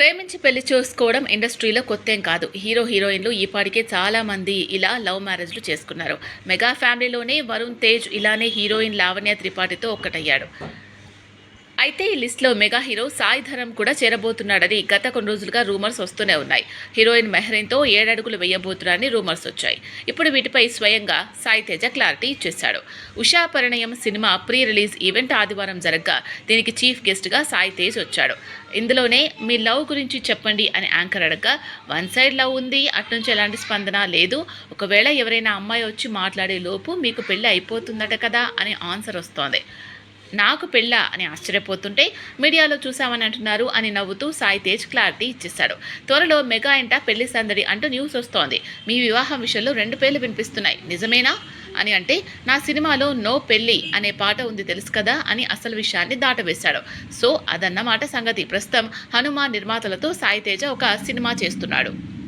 ప్రేమించి పెళ్ళి చేసుకోవడం ఇండస్ట్రీలో కొత్తేం కాదు. హీరో హీరోయిన్లు ఈ పాటికే ఇలా లవ్ మ్యారేజ్లు చేసుకున్నారు. మెగా ఫ్యామిలీలోనే వరుణ్ తేజ్ ఇలానే హీరోయిన్ లావణ్య త్రిపాఠితో ఒక్కటయ్యాడు. అయితే ఈ లిస్ట్లో మెగా హీరో సాయి ధరమ్ కూడా చేరబోతున్నాడని గత కొన్ని రోజులుగా రూమర్స్ వస్తూనే ఉన్నాయి. హీరోయిన్ మెహరీన్తో ఏడడుగులు వేయబోతున్నారని రూమర్స్ వచ్చాయి. ఇప్పుడు వీటిపై స్వయంగా సాయి తేజ క్లారిటీ ఇచ్చేశాడు. Usha Parinayam cinema pre release event ఆదివారం జరగ్గా. దీనికి చీఫ్ గెస్ట్గా సాయి తేజ్ వచ్చాడు. ఇందులోనే మీ లవ్ గురించి చెప్పండి అని యాంకర్ అడగగా వన్ సైడ్ లవ్ ఉంది అట్నుంచి ఎలాంటి స్పందన లేదు. ఒకవేళ ఎవరైనా అమ్మాయి వచ్చి మాట్లాడే లోపు మీకు పెళ్ళి అయిపోతుందట కదా అని ఆన్సర్ వస్తోంది. నాకు పెళ్ళ అని ఆశ్చర్యపోతుంటే మీడియాలో చూసామని అంటున్నారు అని నవ్వుతూ సాయి తేజ్ క్లారిటీ ఇచ్చేశాడు. త్వరలో మెగా ఇంట పెళ్ళి సందడి అంటూ న్యూస్ వస్తోంది. మీ వివాహం విషయంలో రెండు పేర్లు వినిపిస్తున్నాయి. నిజమేనా? అని అంటే నా సినిమాలో నో పెళ్ళి అనే పాట ఉంది తెలుసు కదా అని అసలు విషయాన్ని దాటవేశాడు. సో అదన్నమాట సంగతి. ప్రస్తుతం హనుమాన్ నిర్మాతలతో సాయి తేజ ఒక సినిమా చేస్తున్నాడు.